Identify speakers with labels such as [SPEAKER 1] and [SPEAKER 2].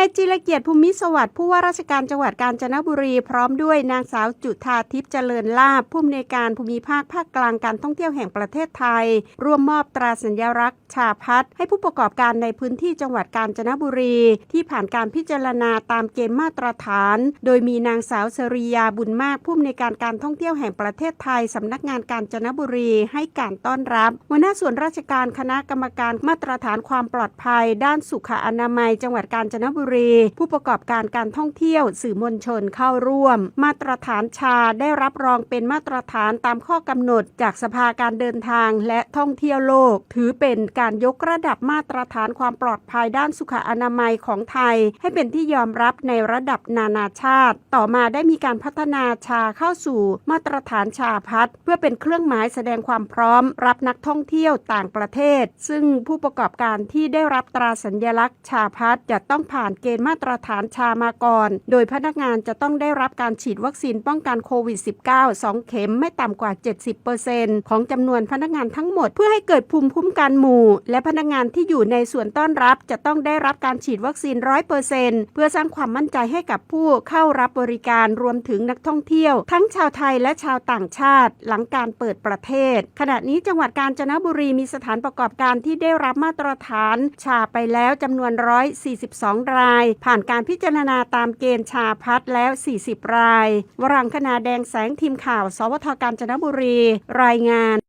[SPEAKER 1] นายจิรเกียรติภูมิสวัสดิ์ผู้ว่าราชการจังหวัดกาญจนบุรี พร้อมด้วยนางสาวจุธาทิพย์เจริญลาภผู้อำนวยการภูมิภาคภาคกลางการท่องเที่ยวแห่งประเทศไทย ร่วมมอบตราสัญลักษณ์ชาพัฒน์ให้ผู้ประกอบการในพื้นที่จังหวัดกาญจนบุรี ที่ผ่านการพิจารณาตามเกณฑ์มาตรฐาน โดยมีนางสาวสริยาบุญมากผู้อำนวยการการท่องเที่ยวแห่งประเทศไทยสำนักงานกาญจนบุรีให้การต้อนรับหัวหน้าส่วนราชการคณะกรรมการมาตรฐานความปลอดภัย ด้านสุขอนามัย จังหวัดกาญจนบุรีผู้ประกอบการการท่องเที่ยวสื่อมวลชนเข้าร่วม มาตรฐานชาได้รับรองเป็นมาตรฐานตามข้อกำหนด จากสภาการเดินทางและท่องเที่ยวโลก ถือเป็นการยกระดับมาตรฐานความปลอดภัยด้านสุขอนามัยของไทย ให้เป็นที่ยอมรับในระดับนานาชาติ ต่อมาได้มีการพัฒนาชาเข้าสู่มาตรฐานชาพัฒน์เพื่อเป็นเครื่องหมายแสดงความพร้อม รับนักท่องเที่ยวต่างประเทศ ซึ่งผู้ประกอบการที่ได้รับตราสัญลักษณ์ชาพัฒน์จะต้องผ่านเกณฑ์มาตรฐานชามาก่อน โดยพนักงานจะต้องได้รับการฉีดวัคซีนป้องกันโควิด -19 2 เข็มไม่ต่ำกว่า 70%ของจำนวนพนักงานทั้งหมดเพื่อให้เกิดภูมิคุ้มกันหมู่ และพนักงานที่อยู่ในส่วนต้อนรับจะต้องได้รับการฉีดวัคซีน 100%เพื่อสร้างความมั่นใจให้กับผู้เข้ารับบริการรวมถึงนักท่องเที่ยว ทั้งชาวไทยและชาวต่างชาติ หลังการเปิดประเทศ ขณะนี้จังหวัดกาญจนบุรีมีสถานประกอบการที่ได้รับมาตรฐาน ชาไปแล้วจำนวน 142 ราย ผ่านการพิจารณาตามเกณฑ์ชาพัดแล้ว 40 ราย วรังคณาแดงแสงทีมข่าว สวทการจนบุรี รายงาน